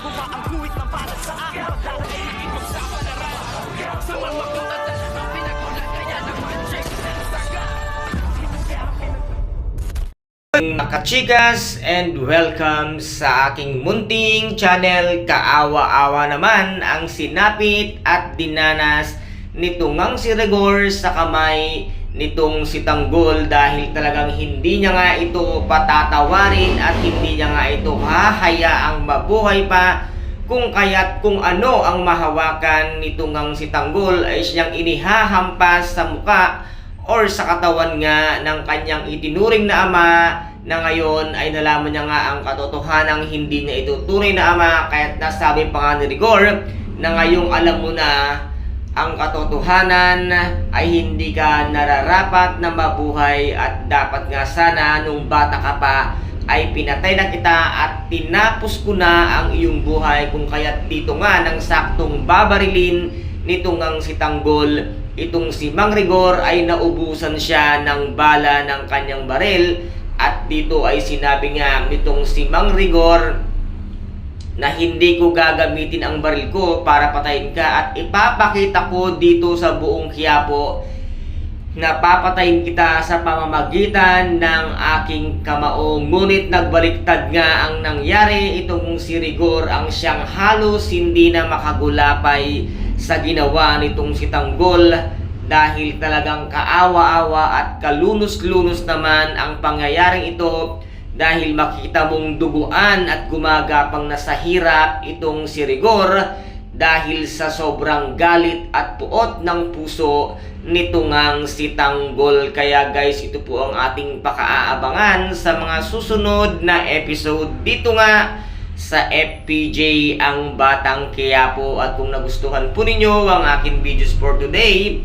Ang guhit na para sa akin. Pagdadaig ipagsapalaran Sa mga katatan Ang pinagulat kaya naman Check na saga and welcome sa aking munting channel. Kaawa-awa naman ang sinapit at dinanas nitong si Rigor sa kamay nitong si Tanggol dahil talagang hindi niya nga ito patatawarin at hindi niya nga ito hahayaang mabuhay pa kung kaya't kung ano ang mahawakan nitong ang si Tanggol ay siyang inihahampas sa muka or sa katawan nga ng kanyang itinuring na ama na ngayon ay nalaman niya nga ang katotohanang hindi niya ito tunay na ama kaya't nasabi pa nga ni Rigor na ngayong alam mo na ang katotohanan ay hindi ka nararapat na mabuhay at dapat nga sana nung bata ka pa ay pinatay na kita at tinapos ko na ang iyong buhay kung kaya't dito nga ng saktong babarilin nitong ang si Tanggol itong si Mang Rigor ay naubusan siya ng bala ng kanyang baril at dito ay sinabi nga nitong si Mang Rigor na hindi ko gagamitin ang baril ko para patayin ka at ipapakita ko dito sa buong Quiapo na papatayin kita sa pamamagitan ng aking kamao. Ngunit nagbaliktad nga ang nangyari itong si Rigor ang siyang halos hindi na makagulapay sa ginawa nitong si Tanggol dahil talagang kaawa-awa at kalunos-lunos naman ang pangyayaring ito dahil makita mong duguan at gumagapang na sa hirap itong si Rigor dahil sa sobrang galit at puot ng puso nito ngang si Tanggol. Kaya guys, ito po ang ating pakaaabangan sa mga susunod na episode dito nga sa FPJ ang Batang Quiapo. At kung nagustuhan po ninyo ang aking videos for today,